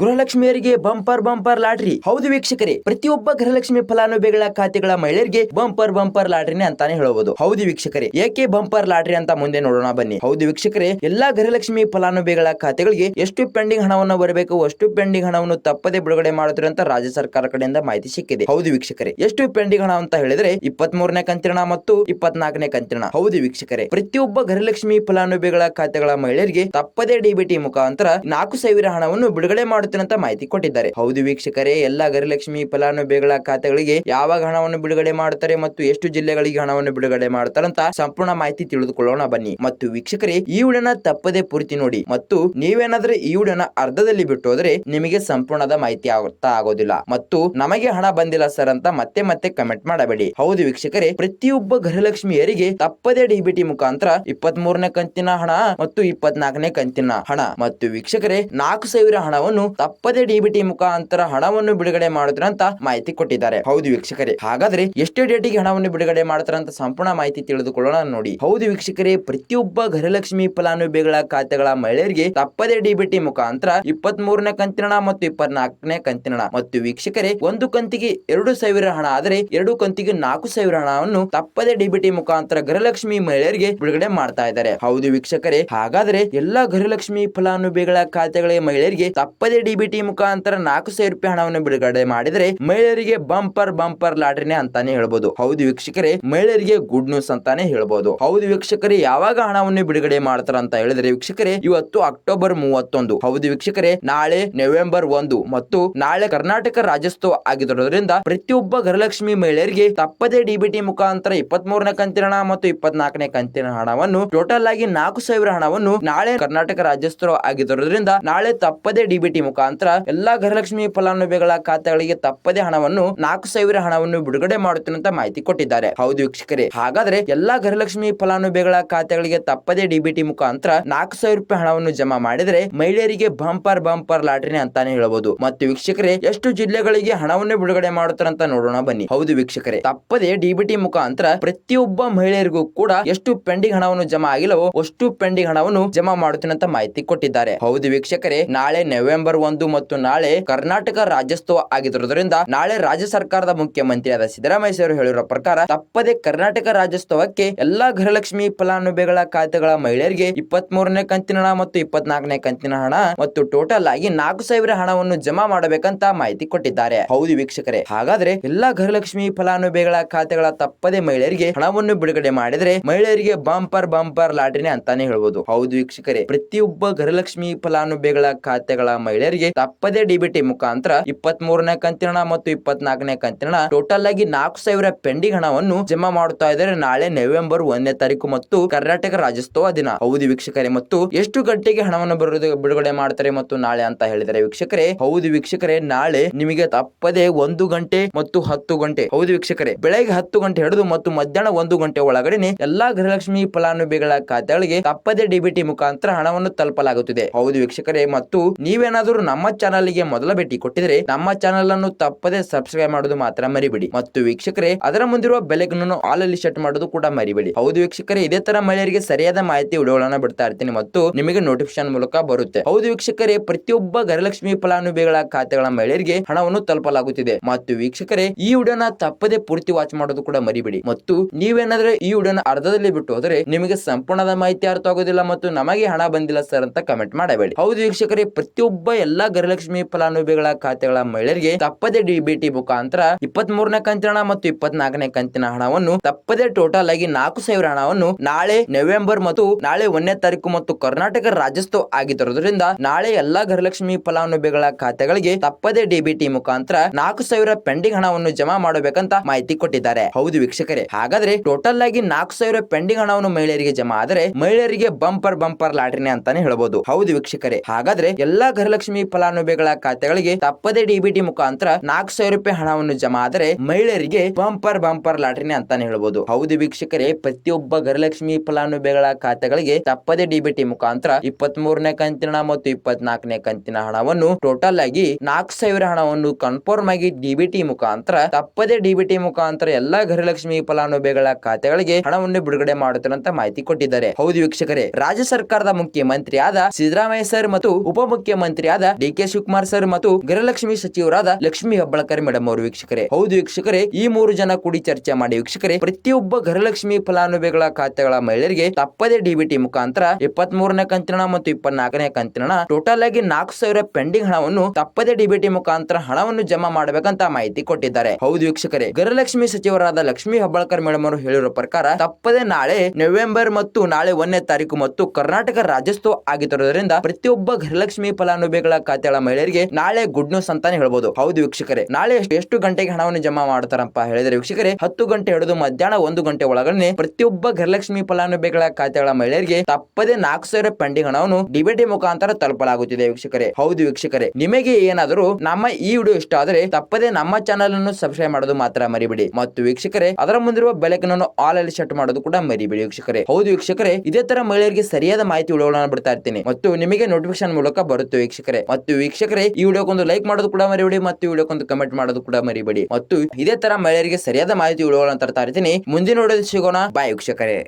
ಗೃಹಲಕ್ಷ್ಮಿಯರಿಗೆ bumper bumper lottery. ಹೌದು ವೀಕ್ಷಕರೇ, ಪ್ರತಿಯೊಬ್ಬ ಗೃಹಲಕ್ಷ್ಮಿ ಫಲಾನುಭವಿಗಳ ಖಾತೆಗಳ ಮಹಿಳೆಯರಿಗೆ ಬಂಪರ್ ಬಂಪರ್ ಲಾಟ್ರಿನೇ ಅಂತಾನೆ ಹೇಳಬಹುದು. ಹೌದು ವೀಕ್ಷಕರೇ, ಏಕೆ ಬಂಪರ್ ಲಾಟ್ರಿ ಅಂತ ಮುಂದೆ ನೋಡೋಣ ಬನ್ನಿ. ಹೌದು ವೀಕ್ಷಕರೇ, ಎಲ್ಲಾ ಗೃಹಲಕ್ಷ್ಮಿ ಫಲಾನುಭವಿಗಳ ಖಾತೆಗಳಿಗೆ ಎಷ್ಟು ಪೆಂಡಿಂಗ್ ಹಣವನ್ನು ಬರಬೇಕು, ಅಷ್ಟು ಪೆಂಡಿಂಗ್ ಹಣವನ್ನು ತಪ್ಪದೆ ಬಿಡುಗಡೆ ಮಾಡುತ್ತಾರೆ ಅಂತ ರಾಜ್ಯ ಸರ್ಕಾರ ಕಡೆಯಿಂದ ಮಾಹಿತಿ ಸಿಕ್ಕಿದೆ. ಹೌದು ವೀಕ್ಷಕರೇ, ಎಷ್ಟು ಪೆಂಡಿಂಗ್ ಹಣ ಅಂತ ಹೇಳಿದ್ರೆ ಇಪ್ಪತ್ತ್ ಮೂರನೇ ಕಂತಿನ ಮತ್ತು ಇಪ್ಪತ್ನಾಲ್ಕನೇ ಕಂತಿನ ಹೌದು ವೀಕ್ಷಕರೇ, ಪ್ರತಿಯೊಬ್ಬ ಗೃಹಲಕ್ಷ್ಮಿ ಫಲಾನುಭವಿಗಳ ಖಾತೆಗಳ ಮಹಿಳೆಯರಿಗೆ ತಪ್ಪದೇ ಡಿಬಿಟಿ ಮುಖಾಂತರ ನಾಲ್ಕು ಸಾವಿರ ಹಣವನ್ನು ಬಿಡುಗಡೆ ಮಾಡುತ್ತೇನೆ ಅಂತ ಮಾಹಿತಿ ಕೊಟ್ಟಿದ್ದಾರೆ. ಹೌದು ವೀಕ್ಷಕರೇ, ಎಲ್ಲಾ ಗೃಹಲಕ್ಷ್ಮಿ ಫಲಾನುಭವಿಗಳ ಖಾತೆಗಳಿಗೆ ಯಾವಾಗ ಹಣವನ್ನು ಬಿಡುಗಡೆ ಮಾಡುತ್ತಾರೆ ಮತ್ತು ಎಷ್ಟು ಜಿಲ್ಲೆಗಳಿಗೆ ಹಣವನ್ನು ಬಿಡುಗಡೆ ಮಾಡುತ್ತಾರೆ ಅಂತ ಸಂಪೂರ್ಣ ಮಾಹಿತಿ ತಿಳಿದುಕೊಳ್ಳೋಣ ಬನ್ನಿ. ಮತ್ತು ವೀಕ್ಷಕರೇ, ಈ ವಿಡಿಯೋನ ತಪ್ಪದೆ ಪೂರ್ತಿ ನೋಡಿ ಮತ್ತು ನೀವೇನಾದ್ರೂ ಈ ವಿಡಿಯೋನ ಅರ್ಧದಲ್ಲಿ ಬಿಟ್ಟು ಹೋದ್ರೆ ನಿಮಗೆ ಸಂಪೂರ್ಣದ ಮಾಹಿತಿ ಆಗುತ್ತಾ ಆಗೋದಿಲ್ಲ. ಮತ್ತು ನಮಗೆ ಹಣ ಬಂದಿಲ್ಲ ಸರ್ ಅಂತ ಮತ್ತೆ ಮತ್ತೆ ಕಮೆಂಟ್ ಮಾಡಬೇಡಿ. ಹೌದು ವೀಕ್ಷಕರೇ, ಪ್ರತಿಯೊಬ್ಬ ಗೃಹಲಕ್ಷ್ಮಿಯರಿಗೆ ತಪ್ಪದೇ ಡಿಬಿಟಿ ಮುಖಾಂತರ ಇಪ್ಪತ್ತ್ ಮೂರನೇ ಕಂತಿನ ಹಣ ಮತ್ತು ಇಪ್ಪತ್ನಾಲ್ಕನೇ ಕಂತಿನ ಹಣ. ಮತ್ತು ವೀಕ್ಷಕರೇ, ನಾಲ್ಕು ಸಾವಿರ ಹಣವನ್ನು ತಪ್ಪದೇ ಡಿಬಿಟಿ ಮುಖಾಂತರ ಹಣವನ್ನು ಬಿಡುಗಡೆ ಮಾಡುತ್ತಾರೆ ಅಂತ ಮಾಹಿತಿ ಕೊಟ್ಟಿದ್ದಾರೆ. ಹೌದು ವೀಕ್ಷಕರೇ. ಹಾಗಾದ್ರೆ ಎಷ್ಟು ಡೇಟಿಗೆ ಹಣವನ್ನು ಬಿಡುಗಡೆ ಮಾಡ್ತಾರೆ ಅಂತ ಸಂಪೂರ್ಣ ಮಾಹಿತಿ ತಿಳಿದುಕೊಳ್ಳೋಣ ನೋಡಿ. ಹೌದು ವೀಕ್ಷಕರೇ, ಪ್ರತಿಯೊಬ್ಬ ಗೃಹಲಕ್ಷ್ಮಿ ಫಲಾನುಭವಿಗಳ ಖಾತೆಗಳ ಮಹಿಳೆಯರಿಗೆ ತಪ್ಪದೇ ಡಿಬಿಟಿ ಮುಖಾಂತರ ಇಪ್ಪತ್ತ್ ಮೂರನೇ ಕಂತಿನ ಮತ್ತು ಇಪ್ಪತ್ನಾಲ್ಕನೇ ಕಂತಿನ ಮತ್ತು ವೀಕ್ಷಕರೇ, ಒಂದು ಕಂತಿಗೆ ಎರಡು ಸಾವಿರ ಹಣ ಆದರೆ ಎರಡು ಕಂತಿಗೆ ನಾಲ್ಕು ಸಾವಿರ ಹಣವನ್ನು ತಪ್ಪದೇ ಡಿಬಿಟಿ ಮುಖಾಂತರ ಗೃಹಲಕ್ಷ್ಮಿ ಮಹಿಳೆಯರಿಗೆ ಬಿಡುಗಡೆ ಮಾಡ್ತಾ ಇದ್ದಾರೆ. ಹೌದು ವೀಕ್ಷಕರೇ, ಹಾಗಾದ್ರೆ ಎಲ್ಲಾ ಗೃಹಲಕ್ಷ್ಮಿ ಫಲಾನುಭವಿಗಳ ಖಾತೆಗಳ ಮಹಿಳೆಯರಿಗೆ ತಪ್ಪದೇ ಡಿಬಿಟಿ ಮುಖಾಂತರ ನಾಲ್ಕು ಸಾವಿರ ರೂಪಾಯಿ ಹಣವನ್ನು ಬಿಡುಗಡೆ ಮಾಡಿದರೆ ಮಹಿಳೆಯರಿಗೆ ಬಂಪರ್ ಬಂಪರ್ ಲಾಟ್ರಿನೇ ಅಂತಾನೆ ಹೇಳ್ಬೋದು. ಹೌದು ವೀಕ್ಷಕರೇ, ಮಹಿಳೆಯರಿಗೆ ಗುಡ್ ನ್ಯೂಸ್ ಅಂತಾನೆ ಹೇಳ್ಬೋದು. ಹೌದು ವೀಕ್ಷಕರೇ, ಯಾವಾಗ ಹಣವನ್ನು ಬಿಡುಗಡೆ ಮಾಡ್ತಾರ ಅಂತ ಹೇಳಿದ್ರೆ ವೀಕ್ಷಕರೇ, ಇವತ್ತು ಅಕ್ಟೋಬರ್ ಮೂವತ್ತೊಂದು. ಹೌದು ವೀಕ್ಷಕರೇ, ನಾಳೆ ನವೆಂಬರ್ ಒಂದು ಮತ್ತು ನಾಳೆ ಕರ್ನಾಟಕ ರಾಜ್ಯೋತ್ಸವ ಆಗಿರೋದ್ರಿಂದ ಪ್ರತಿಯೊಬ್ಬ ಗೃಹಲಕ್ಷ್ಮಿ ಮಹಿಳೆಯರಿಗೆ ತಪ್ಪದೇ ಡಿಬಿಟಿ ಮುಖಾಂತರ ಇಪ್ಪತ್ತ್ ಮೂರನೇ ಕಂತಿನ ಹಣ ಮತ್ತು ಇಪ್ಪತ್ನಾಲ್ಕನೇ ಕಂತಿನ ಹಣವನ್ನು ಟೋಟಲ್ ಆಗಿ ನಾಲ್ಕು ಸಾವಿರ ಹಣವನ್ನು ನಾಳೆ ಕರ್ನಾಟಕ ರಾಜ್ಯೋತ್ಸವ ಆಗಿರೋದ್ರಿಂದ ನಾಳೆ ತಪ್ಪದೇ ಡಿಬಿಟಿ ಮುಖಾಂತರ ಎಲ್ಲಾ ಗೃಹಲಕ್ಷ್ಮಿ ಫಲಾನುಭವಿಗಳ ಖಾತೆಗಳಿಗೆ ತಪ್ಪದೇ ಹಣವನ್ನು ನಾಲ್ಕು ಸಾವಿರ ಹಣವನ್ನು ಬಿಡುಗಡೆ ಮಾಡುತ್ತೇನೆ ಅಂತ ಮಾಹಿತಿ ಕೊಟ್ಟಿದ್ದಾರೆ. ಹೌದು ವೀಕ್ಷಕರೇ. ಹಾಗಾದ್ರೆ ಎಲ್ಲಾ ಗೃಹಲಕ್ಷ್ಮಿ ಫಲಾನುಭವಿಗಳ ಖಾತೆಗಳಿಗೆ ತಪ್ಪದೇ ಡಿಬಿಟಿ ಮುಖಾಂತರ ನಾಲ್ಕು ಸಾವಿರ ರೂಪಾಯಿ ಹಣವನ್ನು ಜಮಾ ಮಾಡಿದರೆ ಮಹಿಳೆಯರಿಗೆ ಬಂಪರ್ ಬಂಪರ್ ಲಾಟ್ರಿನೇ ಅಂತಾನೆ ಹೇಳಬಹುದು ಮತ್ತು ವೀಕ್ಷಕರೇ, ಎಷ್ಟು ಜಿಲ್ಲೆಗಳಿಗೆ ಹಣವನ್ನು ಬಿಡುಗಡೆ ಮಾಡುತ್ತಾರೆ ಅಂತ ನೋಡೋಣ ಬನ್ನಿ. ಹೌದು ವೀಕ್ಷಕರೇ. ತಪ್ಪದೇ ಡಿಬಿಟಿ ಮುಖಾಂತರ ಪ್ರತಿಯೊಬ್ಬ ಮಹಿಳೆಯರಿಗೂ ಕೂಡ ಎಷ್ಟು ಪೆಂಡಿಂಗ್ ಹಣವನ್ನು ಜಮಾ ಆಗಿಲ್ಲವೋ ಅಷ್ಟು ಪೆಂಡಿಂಗ್ ಹಣವನ್ನು ಜಮಾ ಮಾಡುತ್ತೇನೆ ಅಂತ ಮಾಹಿತಿ ಕೊಟ್ಟಿದ್ದಾರೆ. ಹೌದು ವೀಕ್ಷಕರೇ, ನಾಳೆ ನವೆಂಬರ್ ಒಂದು ಮತ್ತು ನಾಳೆ ಕರ್ನಾಟಕ ರಾಜ್ಯೋತ್ಸವ ಆಗಿರುವುದರಿಂದ ನಾಳೆ ರಾಜ್ಯ ಸರ್ಕಾರದ ಮುಖ್ಯಮಂತ್ರಿಯಾದ ಸಿದ್ದರಾಮಯ್ಯ ಅವರು ಹೇಳಿರುವ ಪ್ರಕಾರ ತಪ್ಪದೆ ಕರ್ನಾಟಕ ರಾಜ್ಯೋತ್ಸವಕ್ಕೆ ಎಲ್ಲಾ ಗೃಹಲಕ್ಷ್ಮಿ ಫಲಾನುಭವಿಗಳ ಖಾತೆಗಳ ಮಹಿಳೆಯರಿಗೆ ಇಪ್ಪತ್ತ್ ಮೂರನೇ ಕಂತಿನ ಹಣ ಮತ್ತು ಇಪ್ಪತ್ನಾಲ್ಕನೇ ಕಂತಿನ ಹಣ ಮತ್ತು ಟೋಟಲ್ ಆಗಿ ನಾಲ್ಕು ಸಾವಿರ ಹಣವನ್ನು ಜಮಾ ಮಾಡಬೇಕಂತ ಮಾಹಿತಿ ಕೊಟ್ಟಿದ್ದಾರೆ. ಹೌದು ವೀಕ್ಷಕರೇ, ಹಾಗಾದ್ರೆ ಎಲ್ಲಾ ಗೃಹಲಕ್ಷ್ಮಿ ಫಲಾನುಭವಿಗಳ ಖಾತೆಗಳ ತಪ್ಪದೆ ಮಹಿಳೆಯರಿಗೆ ಹಣವನ್ನು ಬಿಡುಗಡೆ ಮಾಡಿದ್ರೆ ಮಹಿಳೆಯರಿಗೆ ಬಂಪರ್ ಬಂಪರ್ ಲಾಟ್ರಿನೇ ಅಂತಾನೆ ಹೇಳ್ಬೋದು. ಹೌದು ವೀಕ್ಷಕರೇ, ಪ್ರತಿಯೊಬ್ಬ ಗೃಹಲಕ್ಷ್ಮಿ ಫಲಾನುಭವಿಗಳ ಖಾತೆಗಳ ಮಹಿಳೆಯರಿಗೆ ತಪ್ಪದೇ ಡಿಬಿಟಿ ಮುಖಾಂತರ ಇಪ್ಪತ್ತ್ ಮೂರನೇ ಕಂತಿನ ಮತ್ತು ಇಪ್ಪತ್ನಾಲ್ಕನೇ ಕಂತಿನ ಟೋಟಲ್ ಆಗಿ ನಾಲ್ಕು ಸಾವಿರ ಪೆಂಡಿಂಗ್ ಹಣವನ್ನು ಜಮಾ ಮಾಡುತ್ತಾ ಇದ್ದಾರೆ. ನಾಳೆ ನವೆಂಬರ್ ಒಂದನೇ ತಾರೀಕು ಮತ್ತು ಕರ್ನಾಟಕ ರಾಜ್ಯೋತ್ಸವ ದಿನ. ಹೌದು ವೀಕ್ಷಕರೇ ಮತ್ತು ಎಷ್ಟು ಗಂಟೆಗೆ ಹಣವನ್ನು ಬಿಡುಗಡೆ ಮಾಡ್ತಾರೆ ಮತ್ತು ನಾಳೆ ಅಂತ ಹೇಳಿದರೆ ವೀಕ್ಷಕರೇ, ಹೌದು ವೀಕ್ಷಕರೇ, ನಾಳೆ ನಿಮಗೆ ತಪ್ಪದೆ ಒಂದು ಗಂಟೆ ಮತ್ತು ಹತ್ತು ಗಂಟೆ. ಹೌದು ವೀಕ್ಷಕರೇ, ಬೆಳಗ್ಗೆ ಹತ್ತು ಗಂಟೆ ಹಿಡಿದು ಮತ್ತು ಮಧ್ಯಾಹ್ನ ಒಂದು ಗಂಟೆ ಒಳಗಡೆ ಎಲ್ಲಾ ಗೃಹಲಕ್ಷ್ಮಿ ಫಲಾನುಭವಿಗಳ ಖಾತೆಗಳಿಗೆ ತಪ್ಪದೆ ಡಿಬಿಟಿ ಮುಖಾಂತರ ಹಣವನ್ನು ತಲುಪಲಾಗುತ್ತಿದೆ. ಹೌದು ವೀಕ್ಷಕರೇ ಮತ್ತು ನೀವೇನಾದರೂ ನಮ್ಮ ಚಾನಲ್ಗೆ ಮೊದಲ ಭೇಟಿ ಕೊಟ್ಟಿದ್ರೆ ನಮ್ಮ ಚಾನಲ್ ಅನ್ನು ತಪ್ಪದೆ ಸಬ್ಸ್ಕ್ರೈಬ್ ಮಾಡೋದು ಮಾತ್ರ ಮರಿಬೇಡಿ. ಮತ್ತು ವೀಕ್ಷಕರೇ, ಅದರ ಮುಂದಿರುವ ಬೆಲೆಗನ್ನು ಆಲ್ ಅಲ್ಲಿ ಸೆಟ್ ಮಾಡೋದು ಕೂಡ ಮರಿಬೇಡಿ. ಹೌದು ವೀಕ್ಷಕರೇ, ಇದೇ ತರ ಮಹಿಳೆಯರಿಗೆ ಸರಿಯಾದ ಮಾಹಿತಿ ವಿಡಿಯೋಗಳನ್ನು ಬಿಡ್ತಾ ಇರ್ತೀನಿ ಮತ್ತು ನಿಮಗೆ ನೋಟಿಫಿಕೇಶನ್ ಮೂಲಕ ಬರುತ್ತೆ. ಹೌದು ವೀಕ್ಷಕರೇ, ಪ್ರತಿಯೊಬ್ಬ ಗರಲಕ್ಷ್ಮಿ ಫಲಾನುಭವಿಗಳ ಖಾತೆಗಳ ಮಹಿಳೆಯರಿಗೆ ಹಣವನ್ನು ತಲುಪಲಾಗುತ್ತಿದೆ. ಮತ್ತು ವೀಕ್ಷಕರೇ, ಈ ವಿಡಿಯೋನ ತಪ್ಪದೆ ಪೂರ್ತಿ ವಾಚ್ ಮಾಡೋದು ಕೂಡ ಮರಿಬೇಡಿ. ಮತ್ತು ನೀವೇನಾದ್ರೆ ಈ ವಿಡಿಯೋನ ಅರ್ಧದಲ್ಲಿ ಬಿಟ್ಟು ಹೋದರೆ ನಿಮಗೆ ಸಂಪೂರ್ಣದ ಮಾಹಿತಿ ಅರ್ಥ ಆಗೋದಿಲ್ಲ ಮತ್ತು ನಮಗೆ ಹಣ ಬಂದಿಲ್ಲ ಸರ್ ಅಂತ ಕಮೆಂಟ್ ಮಾಡಬೇಡಿ. ಹೌದು ವೀಕ್ಷಕರೇ, ಪ್ರತಿಯೊಬ್ಬ ಎಲ್ಲಾ ಗೃಹಲಕ್ಷ್ಮಿ ಫಲಾನುಭವಿಗಳ ಖಾತೆಗಳ ಮಹಿಳೆಯರಿಗೆ ತಪ್ಪದೆ ಡಿಬಿಟಿ ಮುಖಾಂತರ ಇಪ್ಪತ್ತ್ ಮೂರನೇ ಕಂತಿನ ಹಣ ಮತ್ತು ಇಪ್ಪತ್ನಾಲ್ಕನೇ ಕಂತಿನ ಹಣವನ್ನು ತಪ್ಪದೆ ಟೋಟಲ್ ಆಗಿ ನಾಲ್ಕು ಸಾವಿರ ಹಣವನ್ನು ನಾಳೆ ನವೆಂಬರ್ ಮತ್ತು ನಾಳೆ ಒಂದನೇ ತಾರೀಕು ಮತ್ತು ಕರ್ನಾಟಕ ರಾಜ್ಯೋತ್ಸವ ಆಗಿರೋದ್ರಿಂದ ನಾಳೆ ಎಲ್ಲಾ ಗೃಹಲಕ್ಷ್ಮಿ ಫಲಾನುಭವಿಗಳ ಖಾತೆಗಳಿಗೆ ತಪ್ಪದೇ ಡಿಬಿಟಿ ಮುಖಾಂತರ ನಾಲ್ಕು ಸಾವಿರ ಪೆಂಡಿಂಗ್ ಹಣವನ್ನು ಜಮಾ ಮಾಡಬೇಕಂತ ಮಾಹಿತಿ ಕೊಟ್ಟಿದ್ದಾರೆ. ಹೌದು ವೀಕ್ಷಕರೇ, ಹಾಗಾದ್ರೆ ಟೋಟಲ್ ಆಗಿ ನಾಲ್ಕು ಸಾವಿರ ಪೆಂಡಿಂಗ್ ಹಣವನ್ನು ಮಹಿಳೆಯರಿಗೆ ಜಮಾ ಆದರೆ ಮಹಿಳೆಯರಿಗೆ ಬಂಪರ್ ಬಂಪರ್ ಲಾಟ್ರಿನೇ ಅಂತಾನೆ ಹೇಳಬಹುದು ಹೌದು ವೀಕ್ಷಕರೇ, ಹಾಗಾದ್ರೆ ಎಲ್ಲಾ ಗೃಹಲಕ್ಷ್ಮಿ ಫಲಾನುಭವಿಗಳ ಖಾತೆಗಳಿಗೆ ತಪ್ಪದೇ ಡಿಬಿಟಿ ಮುಖಾಂತರ ನಾಲ್ಕು ಸಾವಿರ ರೂಪಾಯಿ ಹಣವನ್ನು ಜಮಾ ಆದರೆ ಮಹಿಳೆಯರಿಗೆ ಬಂಪರ್ ಬಂಪರ್ ಲಾಟ್ರಿನೇ ಅಂತಾನೆ ಹೇಳಬಹುದು ಹೌದು ವೀಕ್ಷಕರೇ, ಪ್ರತಿಯೊಬ್ಬ ಗರಲಕ್ಷ್ಮಿ ಫಲಾನುಭವಿಗಳ ಖಾತೆಗಳಿಗೆ ತಪ್ಪದೆ ಡಿಬಿಟಿ ಮುಖಾಂತರ ಇಪ್ಪತ್ತ್ ಮೂರನೇ ಕಂತಿನ ಮತ್ತು ಇಪ್ಪತ್ನಾಲ್ಕನೇ ಕಂತಿನ ಹಣವನ್ನು ಟೋಟಲ್ ಆಗಿ ನಾಲ್ಕು ಸಾವಿರ ಹಣವನ್ನು ಕನ್ಫರ್ಮ್ ಆಗಿ ಡಿಬಿಟಿ ಮುಖಾಂತರ, ತಪ್ಪದೆ ಡಿಬಿಟಿ ಮುಖಾಂತರ ಎಲ್ಲಾ ಗೃಹಲಕ್ಷ್ಮಿ ಫಲಾನುಭವಿಗಳ ಖಾತೆಗಳಿಗೆ ಹಣವನ್ನು ಬಿಡುಗಡೆ ಮಾಡುತ್ತಿರುವಂತ ಅಂತ ಮಾಹಿತಿ ಕೊಟ್ಟಿದ್ದಾರೆ. ಹೌದು ವೀಕ್ಷಕರೇ, ರಾಜ್ಯ ಸರ್ಕಾರದ ಮುಖ್ಯಮಂತ್ರಿಯಾದ ಸಿದ್ದರಾಮಯ್ಯ ಸರ್ ಮತ್ತು ಉಪಮುಖ್ಯಮಂತ್ರಿಯಾದ ಡಿ ಕೆ ಶಿವಕುಮಾರ್ ಸರ್ ಮತ್ತು ಗೃಹಲಕ್ಷ್ಮಿ ಸಚಿವರಾದ ಲಕ್ಷ್ಮಿ ಹೆಬ್ಬಳಕರ್ ಮೇಡಮ್ ಅವರು ವೀಕ್ಷಕರೇ. ಹೌದು ವೀಕ್ಷಕರೇ, ಈ ಮೂರು ಜನ ಕೂಡಿ ಚರ್ಚೆ ಮಾಡಿ ವೀಕ್ಷಕರೇ, ಪ್ರತಿಯೊಬ್ಬ ಗೃಹಲಕ್ಷ್ಮಿ ಫಲಾನುಭವಿಗಳ ಖಾತೆಗಳ ಮಹಿಳೆಯರಿಗೆ ತಪ್ಪದೇ ಡಿಬಿಟಿ ಮುಖಾಂತರ ಇಪ್ಪತ್ತ್ ಮೂರನೇ ಕಂತಿನ ಮತ್ತು ಇಪ್ಪತ್ನಾಲ್ಕನೇ ಕಂತಿನ ಟೋಟಲ್ ಆಗಿ ನಾಲ್ಕು ಸಾವಿರ ಪೆಂಡಿಂಗ್ ಹಣವನ್ನು ತಪ್ಪದೇ ಡಿಬಿಟಿ ಮುಖಾಂತರ ಹಣವನ್ನು ಜಮಾ ಮಾಡಬೇಕಂತ ಮಾಹಿತಿ ಕೊಟ್ಟಿದ್ದಾರೆ. ಹೌದು ವೀಕ್ಷಕರೇ, ಗೃಹಲಕ್ಷ್ಮಿ ಸಚಿವರಾದ ಲಕ್ಷ್ಮಿ ಹಬ್ಬಳಕರ್ ಮೇಡಮ್ ಅವರು ಹೇಳಿರುವ ಪ್ರಕಾರ ತಪ್ಪದೇ ನಾಳೆ ನವೆಂಬರ್ ಮತ್ತು ನಾಳೆ ಒಂದನೇ ತಾರೀಕು ಮತ್ತು ಕರ್ನಾಟಕ ರಾಜ್ಯೋತ್ಸವ ಆಗಿರುವುದರಿಂದ ಪ್ರತಿಯೊಬ್ಬ ಗೃಹಲಕ್ಷ್ಮಿ ಫಲಾನುಭವಿಗಳ ಖಾತೆಗಳ ಮಹಿಳೆಯರಿಗೆ, ನಾಳೆ ಗುಡ್ ನ್ಯೂಸ್ ಅಂತಾನೆ ಹೇಳ್ಬೋದು. ಹೌದು ವೀಕ್ಷಕರೇ, ನಾಳೆ ಎಷ್ಟು- ಗಂಟೆಗೆ ಹಣವನ್ನು ಜಮಾ ಮಾಡ್ತಾರಪ್ಪ ಹೇಳಿದ್ರೆ ವೀಕ್ಷಕರೇ, ಹತ್ತು ಗಂಟೆ ಹಿಡಿದು ಮಧ್ಯಾಹ್ನ ಒಂದು ಗಂಟೆ ಒಳಗಡೆ ಪ್ರತಿಯೊಬ್ಬ ಗೃಹಲಕ್ಷ್ಮಿ ಫಲಾನುಭವಿಗಳ ಖಾತೆಗಳ ಮಹಿಳೆಯರಿಗೆ ತಪ್ಪದೇ ನಾಲ್ಕು ಸಾವಿರ ಪೆಂಡಿಂಗ್ ಹಣವನ್ನು ಡಿಬಿಟಿ ಮುಖಾಂತರ ತಲುಪಲಾಗುತ್ತಿದೆ ವೀಕ್ಷಕರೇ. ಹೌದು ವೀಕ್ಷಕರೇ, ನಿಮಗೆ ಏನಾದರೂ ನಮ್ಮ ಈ ವಿಡಿಯೋ ಇಷ್ಟ ಆದರೆ ತಪ್ಪದೇ ನಮ್ಮ ಚಾನೆಲ್ ಅನ್ನು ಸಬ್ಸ್ಕ್ರೈಬ್ ಮಾಡೋದು ಮಾತ್ರ ಮರಿಬೇಡಿ. ಮತ್ತು ವೀಕ್ಷಕರೇ, ಅದರ ಮುಂದಿರುವ ಬೆಳಕನ್ನು ಆಲ್ ಅಲ್ಲಿ ಸೆಟ್ ಮಾಡೋದು ಕೂಡ ಮರಿಬೇಡಿ ವೀಕ್ಷಕರೇ. ಹೌದು ವೀಕ್ಷಕರೇ, ಇದೇ ತರ ಮಹಿಳೆಯರಿಗೆ ಸರಿಯಾದ ಮಾಹಿತಿ ವಿಡಿಯೋಗಳನ್ನು ಬಿಡ್ತಾ ಇರ್ತೀನಿ. ಮತ್ತು ನಿಮಗೆ ನೋಟಿಫಿಕೇಶನ್ ಮೂಲಕ ಬರುತ್ತೆ ವೀಕ್ಷಕರೇ. ಮತ್ತು ವೀಕ್ಷಕರೇ, ಈ ವಿಡಿಯೋಕ್ಕೊಂದು ಲೈಕ್ ಮಾಡೋದು ಕೂಡ ಮರಿಬೇಡಿ ಮತ್ತು ವಿಡಿಯೋಕ್ಕೊಂದು ಕಮೆಂಟ್ ಮಾಡೋದು ಕೂಡ ಮರಿಬೇಡಿ. ಮತ್ತು ಇದೇ ತರ ಮಹಿಳೆಯರಿಗೆ ಸರಿಯಾದ ಮಾಹಿತಿ ವಿಡಿಯೋಗಳನ್ನು ತರ್ತಾ ಇರ್ತೀನಿ. ಮುಂದಿನ ವಿಡಿಯೋದಲ್ಲಿ ಸಿಗೋಣ. ಬಾಯ್ ವೀಕ್ಷಕರೇ.